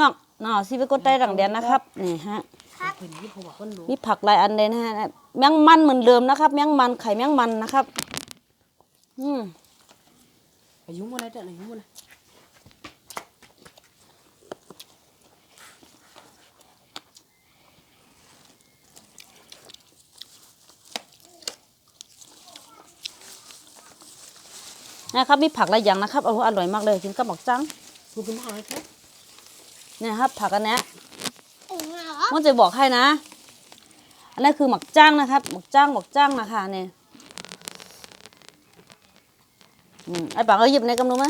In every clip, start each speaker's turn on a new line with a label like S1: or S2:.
S1: น้องน้องสิไปกดได้ดังเดียนนะครับนี่ฮะ
S2: เป็นที่ผมบอกคนรู้
S1: มีผักหลายอันเลยนะฮะแมงมันเหมือนเดิมนะครับ แมงมันไข่แมงมันนะครับ อืม
S2: อายุมันอะไรเด้ออายุมันอะไร
S1: นะครับมีผักหลายอย่างนะครับโอ้โหอร่อยมากเลยกินกับหมกจัง
S2: กูเป็นหายครับ
S1: เนี่ยครับผักอันเนี้ยมันจะบอกให้นะอันนี้คือหมักจ้างนะครับหมักจ้างหมักจ้างนะคะเนี่ยอืมไอ้ปังเอาหยิบในกำลังไหม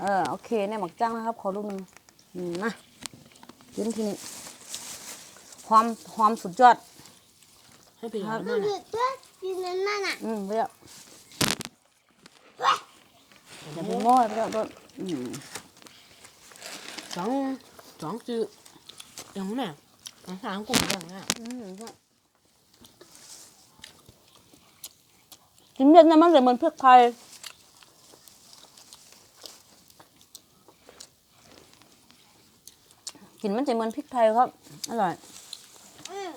S1: เออโอเคเนี่ยหมักจ้างนะครับ ขอลูกหนึ่งอืมมากินทีนี้ความความสุดยอด
S2: ให้เป็น
S1: ครั
S2: อะ
S1: บ
S2: ไรมา
S3: หยุดด้วยกินนั่นน่ะ
S1: อืมไปแล้วอย่าไปโม้ไปแล้วโดนอืม
S2: สองสองจืดอย่างนี้สองสามกลุ่มอย่างนี้
S1: อืมกินเย็นนะมันเลยเหมือนพริกไทยกินมันจะเหมือนพริกไทยครับ อร่อย
S3: อืม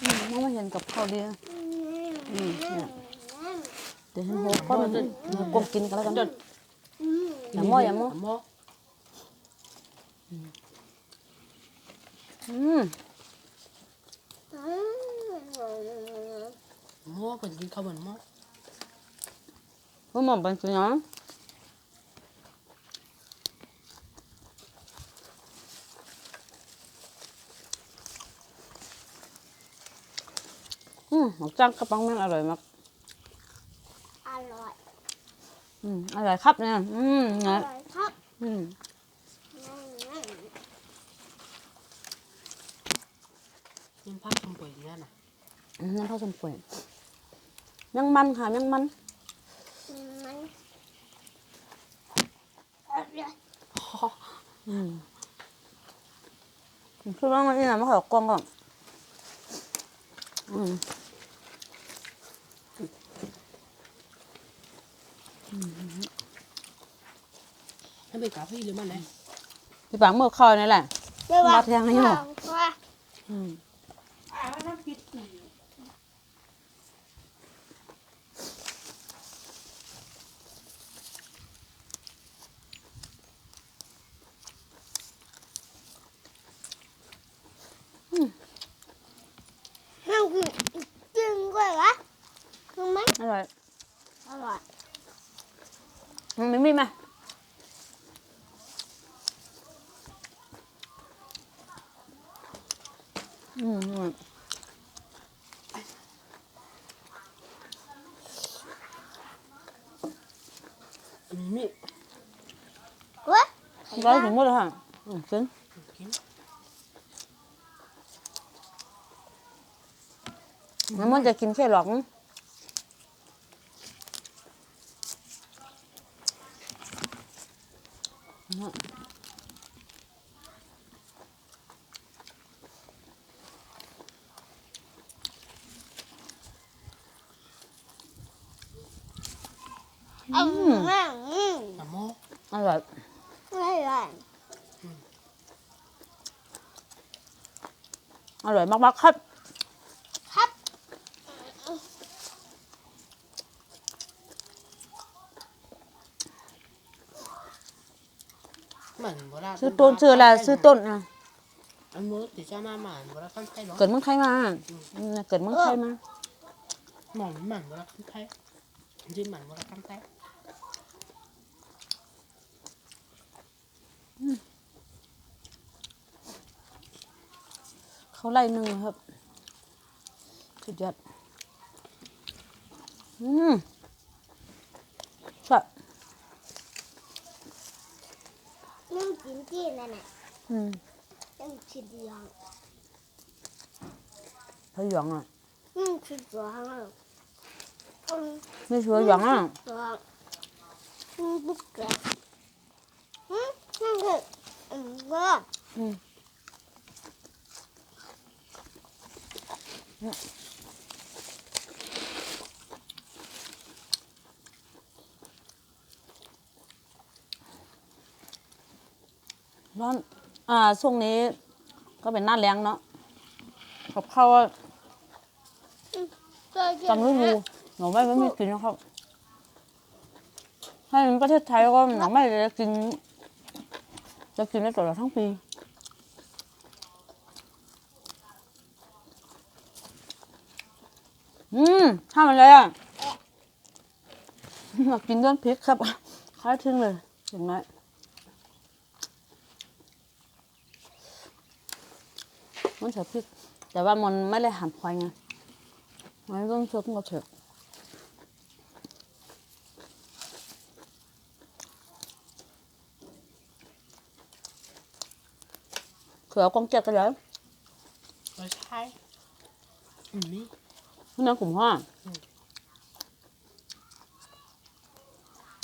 S1: อืมมันไม่เห็นกับข้าวดีนะ
S3: อืม
S1: อืมเนี่ยเดี๋ยวฉันโหก้อนมันกลมกินกันแล้วกัน
S3: อืม
S1: อย่ามั่วอย่ามั่ว
S2: มั่ว
S1: อืม
S3: อืม
S2: มั่วเป็นกินข้าวเหมือนมั่ว
S1: ว่าหม่อมเป็นสิเนาะอืมหมูจ้างกระปังแม่งอร่อยมาก
S3: อร่อย
S1: อืมอร่อยครับเนี่ย อืม
S3: อ
S1: นะ
S3: ร่อยครับ
S1: อืม
S2: ยังภาพชมป่วยอย่างนี้นะ
S1: อืมนั่นข้าวสมป่วยยังมันค่ะยังมัน
S3: อืมมันอร่อย
S1: อืมคือว่ามันนี่นะมะเขือกล้องก่อนอืม
S2: ให้เป็นกาแฟหรือมันไหน
S1: พี่ปังเมื่อเข้านี่แหละ
S3: เดี๋ยว
S1: มาแทงให้หมด
S3: ว่า
S1: อืม
S3: ห้ามกินกินกล้วยเหรอรู้ไหม
S1: อร่อย
S3: อร่อย
S1: มันไม่มีไหม อืมอืม
S2: มีมี
S3: กล้วย
S1: ร้อยถึงหมดเลยค่ะอืมกิน
S2: กิน
S1: มันมันจะกินแค่หลอก
S3: อืม อืมอืม
S2: อะมั่ว
S1: อร่อย
S3: อร่อย
S1: อร่อยมากๆครับ
S3: ครับ
S2: เหมือนโบราณ
S1: ซื้อต้นซื้ออะไรซื้อต้นอะ
S2: อันมั่วติดจ้ามาหมานโบราณขั้นไทยหรอ
S1: เกิดเมืองไทยมาอืมเกิดเมืองไทยมา
S2: หมอนหมันโบราณขั้นไทยจริงหมันโบราณขั้นไทย
S1: เขาไล่หนึ่งครับสุดยอดอืมใช่
S3: นึ่งกินที่นั่นน่ะ
S1: อืม
S3: นึ่งชิ้นเดียว
S1: พะหยองอะ
S3: นึ่งชิ้นเดียวอืม
S1: ไม่ชัวร์หยองอะ
S3: สองนึ่งบุ๊กเกอ ร์อืมนึ่งคืออืมก็
S1: อืมร้อน อ่า ช่วงนี้ก็เป็นหน้าแรงเนาะกับข้าวอะ
S3: ตัวเดียว
S1: จำฤดูหน่อไม้ไม่มีกินนะครับถ้าเป็นประเทศไทยก็หน่อไม้จะกิน จะกินได้ตลอดทั้งปีอืมทำอะไรอะอยากกินด้วนพริกครับคล้ายทิ้งเลยอย่างไรมันใส่พริก แต่ว่ามันไม่ได้หั่นควายไงมันต้องชุบกับเถอ เขือกองเจ็ดกันแล้ว
S2: ไม่ใช่อืมนี่
S1: พี่น้องกลุ่มห้า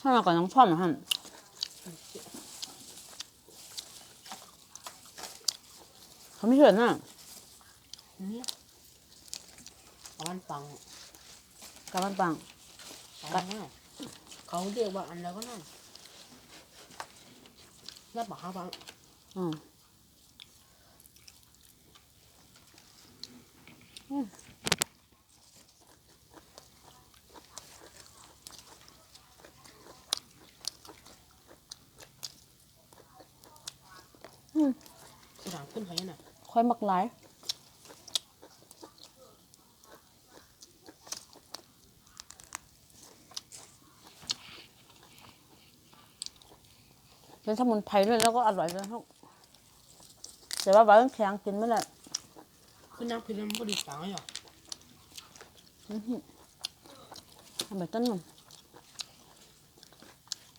S1: ให้มาก่อนน้องชอบนะฮะเขาไม่เห็นน่ะ
S2: นี่เอามันปัง
S1: กำมันปัง
S2: เอามันเขาเรียกว่าอันแล้วก็นั่นแล้วบอกเขาปัง
S1: อืม อืม
S2: กระถางขึ้นไปน่ะ
S1: ค่อยมักหลายเป็นสมุนไพรด้วยแล้วก็อร่อยด้วยครับแต่ว่าบางแข็งกินไม่ได้
S2: ขึ้นน้ำขึ้นน้ำพอดีตังค์เหรอ
S1: ทำแบบต้นนม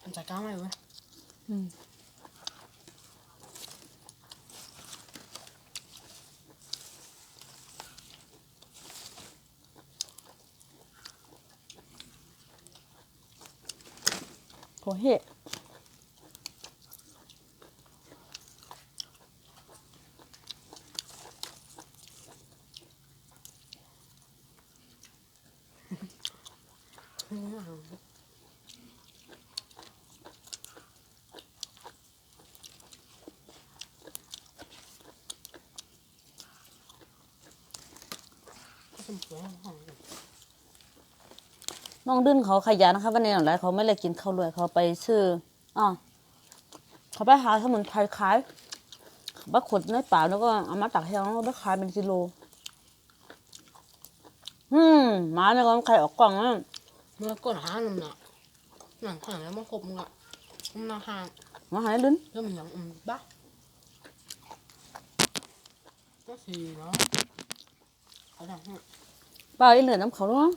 S2: มันจะกล้าไหมเว้ย
S1: อืมโหเฮ้
S2: ก็สมควรห้อง
S1: น้องดื้นเขาขยันนะคะวันนี้หลังไรเขาไม่เลยกินข้าวรวยเขาไปซื้ออ๋อเขาไปหาสมุนไพรขายเขาไปขุดในป่าแล้วก็เอามาตักแห้งแล้วไปขายเป็นกิโล อืมหมาเนี่ยก็ไข่ออกกล่องนะ
S2: เมื่อก่อนหาหนุ่มน่ะหนังข้างแล้วมาคบมึงอะมันนาห่าง
S1: หมาหายลิ้น
S2: แล้วมันยังอืมบ้าก็สี่เนาะเขาทำให้
S1: ป้าอีเหลือน้ำเขาด้วย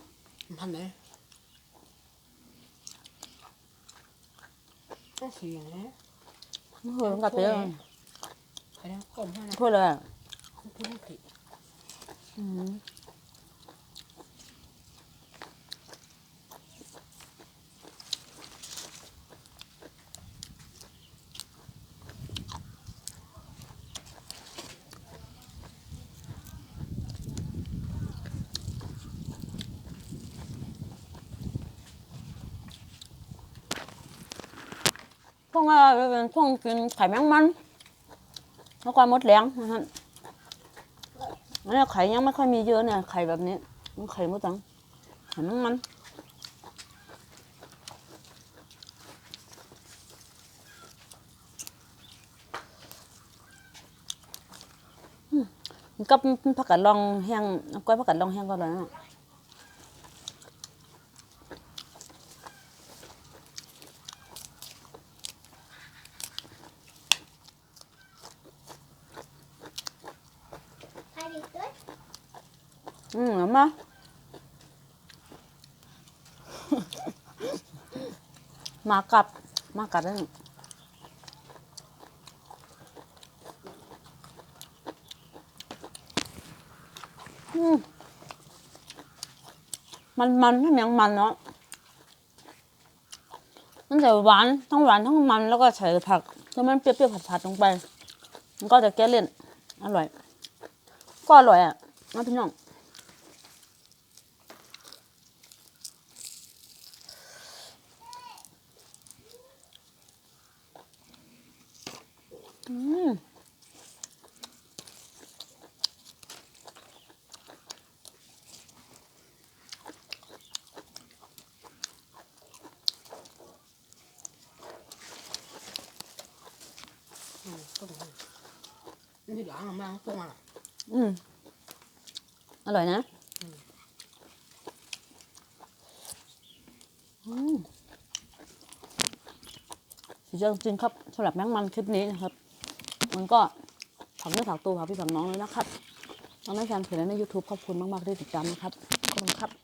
S2: มันพันไหนก็สี่นะ
S1: เฮ้ยมันกัดไปเลย
S2: ใครได้ก่อนให้นะ
S1: พูดเลยอะ
S2: พูดให้ผิด
S1: อืม พวกเราเป็นพวกกินไข่แมงมันแล้วก็มดแรงนะฮะอันนี้ไข่ยังไม่ค่อยมีเยอะเนี่ยไข่แบบนี้มันไข่มดจังไข่แมงมันกับผักกาดลองแห้งก้อยผักกาดลองแห้งก็อร่อยนะ
S3: ใครดีด้วย
S1: อืมเอามา มากับมากัดได้หนึ่งอืมมันมันไม่เหมียงมันเนาะมันจะหวานทั้งห วานทั้งมันแล้วก็ใส่ผักแล้วมันเปรี้ยวๆผัดๆลงไปมันก็จะแก้เลี่ยนอร่อยก็อร่อยอะนะพี่น้อง นี่ม
S2: อืม อ
S1: ร่อยนะ อืมสุดยอดจริงครับสำหรับแมงมันคลิปนี้นะครับ มันก็ผักเนื้อผักตัวผักพี่ผักน้องเลยนะครับน้องในแฟนเพจและในยูทูบขอบคุณมากๆที่ติดตามนะครับขอบคุณครับ